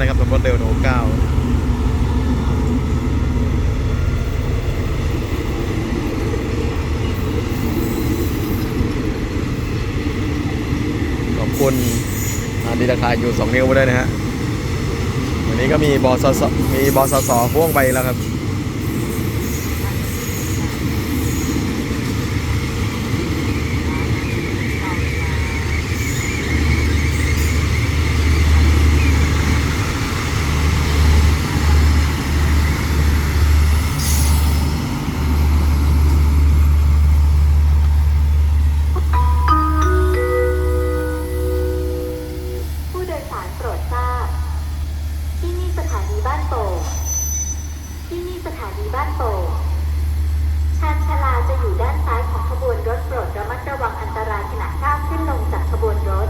นะครับสมรถเดลโนเก้าขอบคุณอาดีราคาอยู่ 2 นิ้วไปด้วยนะฮะวันนี้ก็มีบอสสมีบอสสพ่วงไปแล้วครับ นี่สถานีบ้านโป่งที่นี่สถานีบ้านโป่งชานชาลาจะอยู่ด้านซ้ายของขบวนรถโปรดระมัดระวังอันตรายขณะก้าวขึ้นลงจากขบวนรถ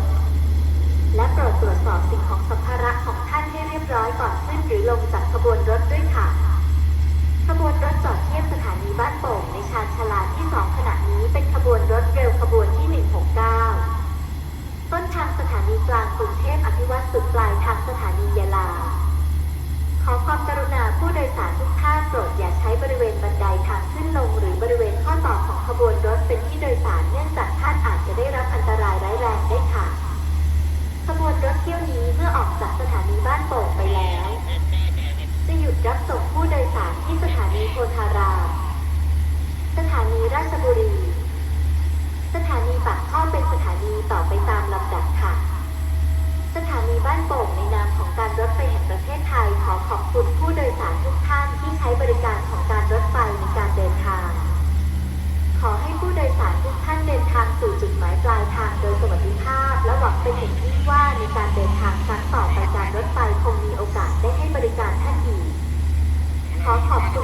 และโปรดตรวจสอบสิ่งของสัมภาระของท่านให้เรียบร้อยก่อนขึ้นหรือลงจากขบวนรถด้วยค่ะ ขบวนรถจอดเทียบสถานีบ้านโป่งในชานชาลาที่สองขณะนี้เป็นขบวนรถเร็วขบวนที่ 169 ต้นทางสถานีกลางกรุงเทพอภิวัตสุดปลายทางสถานียะลา ขอความกรุณาผู้โดยสารทุกท่านโปรดอย่าใช้บริเวณบันไดทางขึ้นลง หรือบริเวณข้อต่อของขบวนรถเป็นที่โดยสารเนื่องจากท่านอาจจะได้รับอันตรายร้ายแรงได้ค่ะ ขบวนรถเที่ยวนี้เมื่อออกจากสถานีบ้านโป่งไปแล้ว จะหยุดรับส่งผู้โดยสารที่สถานีโพธารามสถานีราชบุรี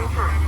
Sorry.